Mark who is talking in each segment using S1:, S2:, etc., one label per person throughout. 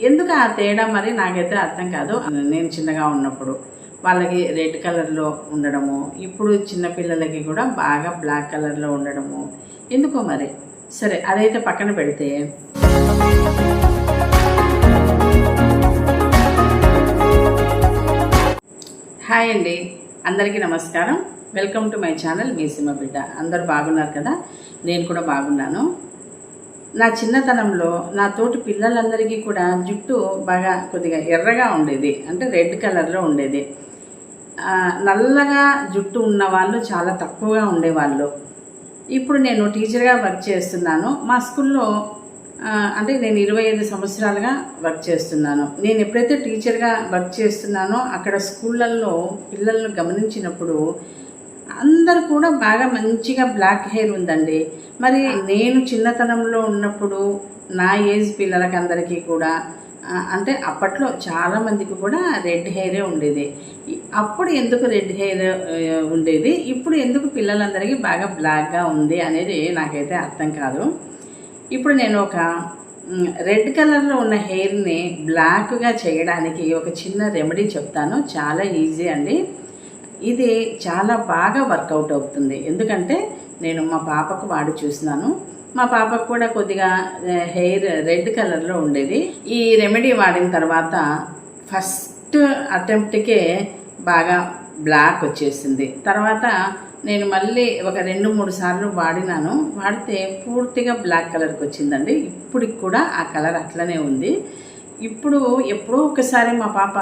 S1: ఎందుకు ఆ తేడా మరి నాకైతే అర్థం కాదు. నేను చిన్నగా ఉన్నప్పుడు వాళ్ళకి రెడ్ కలర్లో ఉండడము ఇప్పుడు చిన్నపిల్లలకి కూడా బాగా బ్లాక్ కలర్లో ఉండడము. ఎందుకో మరి? సరే అదైతే పక్కన పెడితే. హాయ్ అండి. అందరికీ నమస్కారం. వెల్కమ్ టు మై ఛానల్ మీ సిమ బిడ్డ. అందరు బాగున్నారు కదా? నేను కూడా బాగున్నాను. నా చిన్నతనంలో నా తోటి పిల్లలందరికీ కూడా జుట్టు బాగా కొద్దిగా ఎర్రగా ఉండేది. అంటే రెడ్ కలర్లో ఉండేది. నల్లగా జుట్టు ఉన్న వాళ్ళు చాలా తక్కువగా ఉండేవాళ్ళు. ఇప్పుడు నేను టీచర్గా వర్క్ చేస్తున్నాను. మా స్కూల్లో అంటే నేను ఇరవై ఐదు సంవత్సరాలుగా వర్క్ చేస్తున్నాను. నేను ఎప్పుడైతే టీచర్గా వర్క్ చేస్తున్నానో అక్కడ స్కూళ్ళల్లో పిల్లలను గమనించినప్పుడు అందరు కూడా బాగా మంచిగా బ్లాక్ హెయిర్ ఉందండి. మరి నేను చిన్నతనంలో ఉన్నప్పుడు నా ఏజ్ పిల్లలకి అందరికీ కూడా అంటే అప్పట్లో చాలామందికి కూడా రెడ్ హెయిరే ఉండేది. అప్పుడు ఎందుకు రెడ్ హెయిర్ ఉండేది? ఇప్పుడు ఎందుకు పిల్లలందరికీ బాగా బ్లాక్గా ఉంది అనేది నాకైతే అర్థం కాదు. ఇప్పుడు నేను ఒక రెడ్ కలర్లో ఉన్న హెయిర్ని బ్లాక్గా చేయడానికి ఒక చిన్న రెమెడీ చెప్తాను. చాలా ఈజీ అండి. ఇది చాలా బాగా వర్కౌట్ అవుతుంది. ఎందుకంటే నేను మా పాపకు వాడి చూసినాను. మా పాపకు కూడా కొద్దిగా హెయిర్ రెడ్ కలర్లో ఉండేది. ఈ రెమెడీ వాడిన తర్వాత ఫస్ట్ అటెంప్ట్కే బాగా బ్లాక్ వచ్చేసింది. తర్వాత నేను మళ్ళీ ఒక రెండు మూడు సార్లు వాడినాను. వాడితే పూర్తిగా బ్లాక్ కలర్కి వచ్చిందండి. ఇప్పటికి కూడా ఆ కలర్ అట్లనే ఉంది. ఇప్పుడు ఎప్పుడో ఒకసారి మా పాప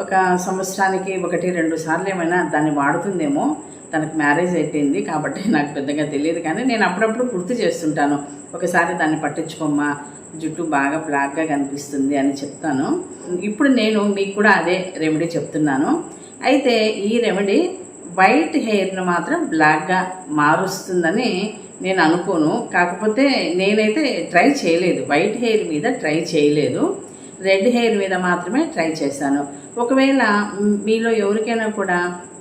S1: ఒక సంవత్సరానికి ఒకటి రెండు సార్లు ఏమైనా దాన్ని వాడుతుందేమో తనకు మ్యారేజ్ అయిపోయింది కాబట్టి నాకు పెద్దగా తెలియదు కానీ నేను అప్పుడప్పుడు గుర్తు చేస్తుంటాను. ఒకసారి దాన్ని పట్టించుకోమ్మా జుట్టు బాగా బ్లాక్గా కనిపిస్తుంది అని చెప్తాను. ఇప్పుడు నేను మీకు కూడా అదే రెమెడీ చెప్తున్నాను. అయితే ఈ రెమెడీ వైట్ హెయిర్ను మాత్రం బ్లాక్గా మారుస్తుందని నేను అనుకోను. కాకపోతే నేనైతే ట్రై చేయలేదు. వైట్ హెయిర్ మీద ట్రై చేయలేదు. రెడ్ హెయిర్ మీద మాత్రమే ట్రై చేశాను. ఒకవేళ మీలో ఎవరికైనా కూడా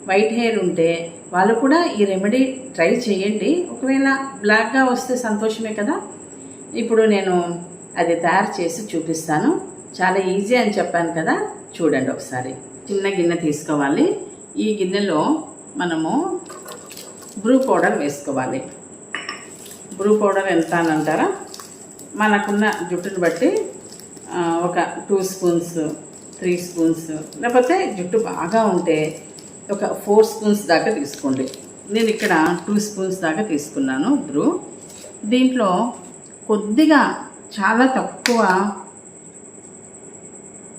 S1: వైట్ హెయిర్ ఉంటే వాళ్ళు కూడా ఈ రెమెడీ ట్రై చేయండి. ఒకవేళ బ్లాక్గా వస్తే సంతోషమే కదా. ఇప్పుడు నేను అది తయారు చేసి చూపిస్తాను. చాలా ఈజీ అని చెప్పాను కదా. చూడండి ఒకసారి. చిన్న గిన్నె తీసుకోవాలి. ఈ గిన్నెలో మనము బ్రూ పౌడర్ వేసుకోవాలి. బ్రూ పౌడర్ ఎంత అని అంటారా? మనకున్న జుట్టును బట్టి ఒక టూ స్పూన్స్ త్రీ స్పూన్స్ లేకపోతే జుట్టు బాగా ఉంటే ఒక ఫోర్ స్పూన్స్ దాకా తీసుకోండి. నేను ఇక్కడ టూ స్పూన్స్ దాకా తీసుకున్నాను. బ్రూ దీంట్లో కొద్దిగా చాలా తక్కువ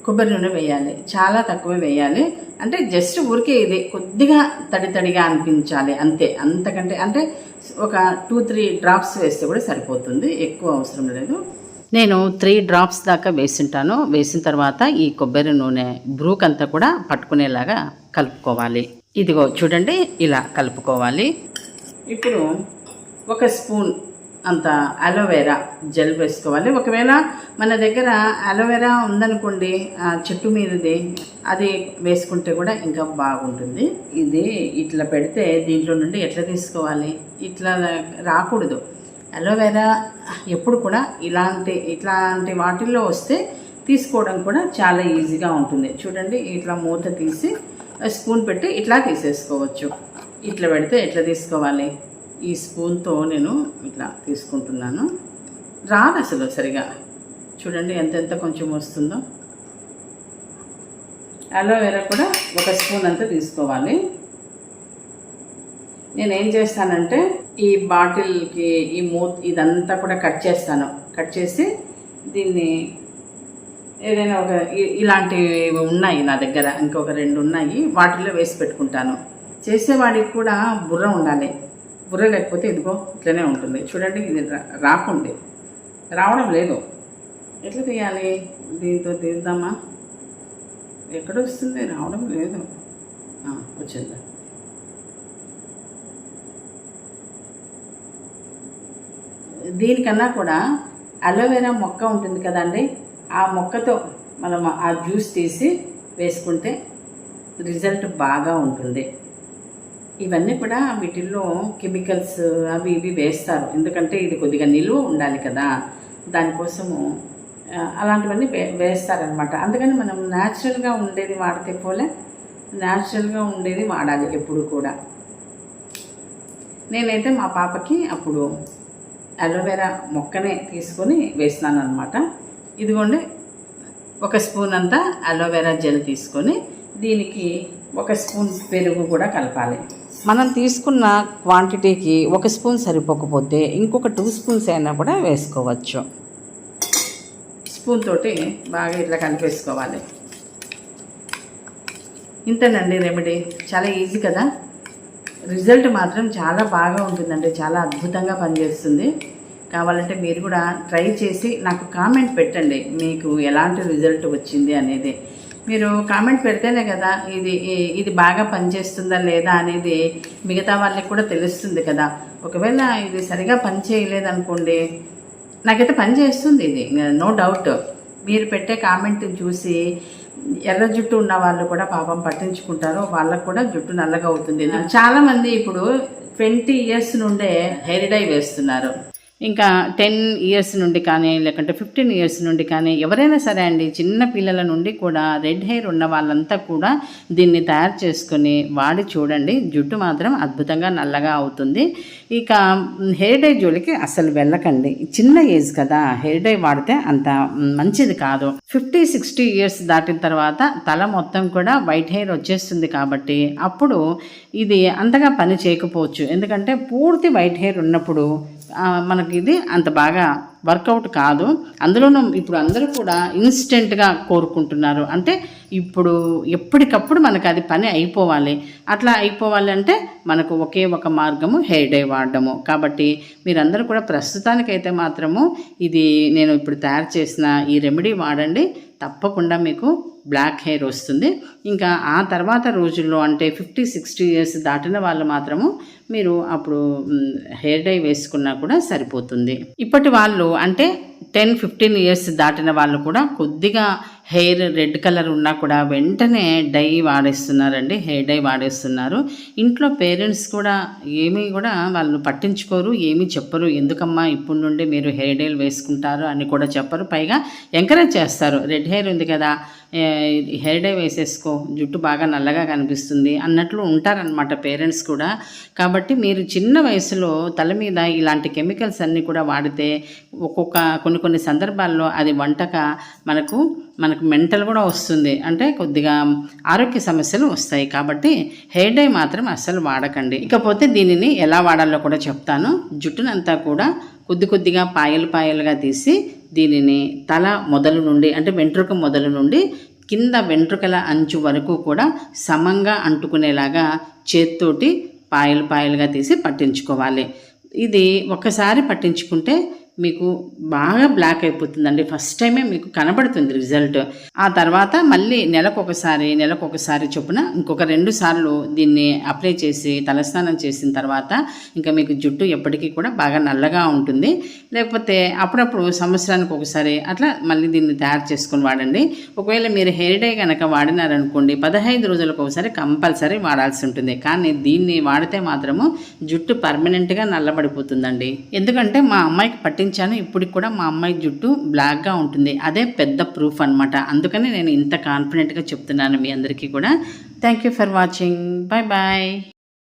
S1: కొబ్బరి నూనె వేయాలి. చాలా తక్కువ వేయాలి. అంటే జస్ట్ ఊరికే ఇది కొద్దిగా తడి తడిగా అనిపించాలి. అంతే. అంతకంటే అంటే ఒక టూ త్రీ డ్రాప్స్ వేస్తే కూడా సరిపోతుంది. ఎక్కువ అవసరం లేదు. నేను త్రీ డ్రాప్స్ దాకా వేసింటాను. వేసిన తర్వాత ఈ కొబ్బరి నూనె బ్రూక్ అంతా కూడా పట్టుకునేలాగా కలుపుకోవాలి. ఇదిగో చూడండి ఇలా కలుపుకోవాలి. ఇప్పుడు ఒక స్పూన్ అంత అలోవెరా జెల్ వేసుకోవాలి. ఒకవేళ మన దగ్గర అలోవెరా ఉందనుకోండి ఆ చెట్టు మీదది అది వేసుకుంటే కూడా ఇంకా బాగుంటుంది. ఇది ఇట్లా పెడితే దీంట్లో నుండి ఎట్లా తీసుకోవాలి? ఇట్లా రాకూడదు. అలోవెరా ఎప్పుడు కూడా ఇలాంటి ఇట్లాంటి వాటిల్లో వస్తే తీసుకోవడం కూడా చాలా ఈజీగా ఉంటుంది. చూడండి ఇట్లా మూత తీసి స్పూన్ పెట్టి ఇట్లా తీసేసుకోవచ్చు. ఇట్లా పెడితే ఎట్లా తీసుకోవాలి? ఈ స్పూన్తో నేను ఇట్లా తీసుకుంటున్నాను. రాదు అసలు సరిగా. చూడండి ఎంతెంత కొంచెం వస్తుందో. అలోవెరా కూడా ఒక స్పూన్ అంతా తీసుకోవాలి. నేను ఏం చేస్తానంటే ఈ బాటిల్కి ఈ మూత్ ఇదంతా కూడా కట్ చేస్తాను. కట్ చేసి దీన్ని ఏదైనా ఒక ఇ- ఇలాంటివి ఉన్నాయి నా దగ్గర ఇంకొక రెండు ఉన్నాయి వాటిలో వేసి పెట్టుకుంటాను. చేసేవాడికి కూడా బుర్ర ఉండాలి. బుర్ర లేకపోతే ఇదిగో ఇట్లనే ఉంటుంది. చూడండి ఇది రాకుండే. రావడం లేదు. ఎట్లా తీయాలి? దీంతో తీద్దామా? ఎక్కడ వస్తుంది? రావడం లేదు. వచ్చిందా. దీనికన్నా కూడా అలోవెరా మొక్క ఉంటుంది కదండి ఆ మొక్కతో మనం ఆ జ్యూస్ తీసి వేసుకుంటే రిజల్ట్ బాగా ఉంటుంది. ఇవన్నీ కూడా వీటిల్లో కెమికల్స్ అవి ఇవి వేస్తారు. ఎందుకంటే ఇది కొద్దిగా నిలువ ఉండాలి కదా దానికోసము అలాంటివన్నీ వే వేస్తారనమాట. అందుకని మనం న్యాచురల్గా ఉండేది వాడితే పోలే న్యాచురల్గా ఉండేది వాడాలి ఎప్పుడు కూడా. నేనైతే మా పాపకి అప్పుడు అలోవెరా మొక్కనే తీసుకొని వేసినాను అనమాట ఇదిగోండి ఒక స్పూన్ అంతా అలోవెరా జెల్ తీసుకొని దీనికి ఒక స్పూన్ పెరుగు కూడా కలపాలి. మనం తీసుకున్న క్వాంటిటీకి ఒక స్పూన్ సరిపోకపోతే ఇంకొక టూ స్పూన్స్ అయినా కూడా వేసుకోవచ్చు. స్పూన్ తోటి బాగా ఇట్లా కలిపేసుకోవాలి. ఇంతేనండి రెమెడీ. చాలా ఈజీ కదా? రిజల్ట్ మాత్రం చాలా బాగా ఉంటుందండి. చాలా అద్భుతంగా పనిచేస్తుంది. కావాలంటే మీరు కూడా ట్రై చేసి నాకు కామెంట్ పెట్టండి. మీకు ఎలాంటి రిజల్ట్ వచ్చింది అనేది. మీరు కామెంట్ పెడితేనే కదా ఇది ఇది బాగా పనిచేస్తుందా లేదా అనేది మిగతా వాళ్ళకి కూడా తెలుస్తుంది కదా. ఒకవేళ ఇది సరిగా పని చేయలేదనుకోండి నాకైతే పని చేస్తుంది ఇది. No doubt. మీరు పెట్టే కామెంట్ చూసి ఎర్ర జుట్టు ఉన్న వాళ్ళు కూడా పాపం పట్టించుకుంటారు. వాళ్ళకు కూడా జుట్టు నల్లగా అవుతుంది. చాలా మంది ఇప్పుడు ట్వంటీ ఇయర్స్ నుండే హెయిర్ డై వేస్తున్నారు. ఇంకా టెన్ ఇయర్స్ నుండి కానీ లేకుంటే ఫిఫ్టీన్ ఇయర్స్ నుండి కానీ ఎవరైనా సరే అండి చిన్న పిల్లల నుండి కూడా రెడ్ హెయిర్ ఉన్న వాళ్ళంతా కూడా దీన్ని తయారు చేసుకొని వాడి చూడండి. జుట్టు మాత్రం అద్భుతంగా నల్లగా అవుతుంది. ఇక హెయిర్ డై జోలికి అసలు వెళ్ళకండి. చిన్న ఏజ్ కదా హెయిర్ డై వాడితే అంత మంచిది కాదు. ఫిఫ్టీ సిక్స్టీ ఇయర్స్ దాటిన తర్వాత తల మొత్తం కూడా వైట్ హెయిర్ వచ్చేస్తుంది కాబట్టి అప్పుడు ఇది అంతగా పని చేయకపోవచ్చు. ఎందుకంటే పూర్తి వైట్ హెయిర్ ఉన్నప్పుడు మనకి ఇది అంత బాగా వర్కౌట్ కాదు. అందులోనూ ఇప్పుడు అందరూ కూడా ఇన్స్టెంట్గా కోరుకుంటున్నారు. అంటే ఇప్పుడు ఎప్పటికప్పుడు మనకు అది పని అయిపోవాలి. అట్లా అయిపోవాలి అంటే మనకు ఒకే ఒక మార్గము హెయిర్ డై వాడడము. కాబట్టి మీరందరూ కూడా ప్రస్తుతానికైతే మాత్రము ఇది నేను ఇప్పుడు తయారు చేసిన ఈ రెమెడీ వాడండి. తప్పకుండా మీకు బ్లాక్ హెయిర్ వస్తుంది. ఇంకా ఆ తర్వాత రోజుల్లో అంటే ఫిఫ్టీ సిక్స్టీ ఇయర్స్ దాటిన వాళ్ళు మాత్రము మీరు అప్పుడు హెయిర్ డై వేసుకున్నా కూడా సరిపోతుంది. ఇప్పటి వాళ్ళు అంటే టెన్ ఫిఫ్టీన్ ఇయర్స్ దాటిన వాళ్ళు కూడా కొద్దిగా హెయిర్ రెడ్ కలర్ ఉన్నా కూడా వెంటనే డై వాడేస్తున్నారండి. హెయిర్ డై వాడేస్తున్నారు. ఇంట్లో పేరెంట్స్ కూడా ఏమీ కూడా వాళ్ళు పట్టించుకోరు ఏమీ చెప్పరు. ఎందుకమ్మా ఇప్పుడు నుండి మీరు హెయిర్ డైలు వేసుకుంటారు అని కూడా చెప్పరు. పైగా ఎంకరేజ్ చేస్తారు. రెడ్ హెయిర్ ఉంది కదా హెయిర్ డై వేసేసుకో జుట్టు బాగా నల్లగా కనిపిస్తుంది అన్నట్లు ఉంటారనమాట పేరెంట్స్ కూడా. కాబట్టి మీరు చిన్న వయసులో తల మీద ఇలాంటి కెమికల్స్ అన్నీ కూడా వాడితే ఒక్కొక్క కొన్ని కొన్ని సందర్భాల్లో అది వంటక మనకు మనకు మెంటల్ కూడా వస్తుంది. అంటే కొద్దిగా ఆరోగ్య సమస్యలు వస్తాయి. కాబట్టి హెయిర్ డై మాత్రం అస్సలు వాడకండి. ఇకపోతే దీనిని ఎలా వాడాలో కూడా చెప్తాను. జుట్టునంతా కూడా కొద్ది కొద్దిగా పాయలు పాయలుగా తీసి దీనిని తల మొదలు నుండి అంటే వెంట్రుక మొదలు నుండి కింద వెంట్రుకల అంచు వరకు కూడా సమంగా అంటుకునేలాగా చేత్తోటి పాయలు పాయలుగా తీసి పట్టించుకోవాలి. ఇది ఒక్కసారి పట్టించుకుంటే మీకు బాగా బ్లాక్ అయిపోతుందండి. ఫస్ట్ టైమే మీకు కనబడుతుంది రిజల్ట్ ఆ తర్వాత మళ్ళీ నెలకొకసారి నెలకొకసారి చొప్పున ఇంకొక రెండు సార్లు దీన్ని అప్లై చేసి తలస్నానం చేసిన తర్వాత ఇంకా మీకు జుట్టు ఎప్పటికీ కూడా బాగా నల్లగా ఉంటుంది. లేకపోతే అప్పుడప్పుడు సంవత్సరానికి ఒకసారి అట్లా మళ్ళీ దీన్ని తయారు చేసుకొని వాడండి. ఒకవేళ మీరు హెయిర్ డే కనుక వాడినారనుకోండి పదహైదు రోజులకు ఒకసారి కంపల్సరీ వాడాల్సి ఉంటుంది. కానీ దీన్ని వాడితే మాత్రము జుట్టు పర్మనెంట్గా నల్లబడిపోతుందండి. ఎందుకంటే మా అమ్మాయికి పట్టి కట్టించాను ఇప్పటికి కూడా మా అమ్మాయి జుట్టు బ్లాక్గా ఉంటుంది. అదే పెద్ద ప్రూఫ్ అనమాట అందుకని నేను ఇంత కాన్ఫిడెంట్గా చెప్తున్నాను మీ అందరికీ కూడా. Thank you for watching bye bye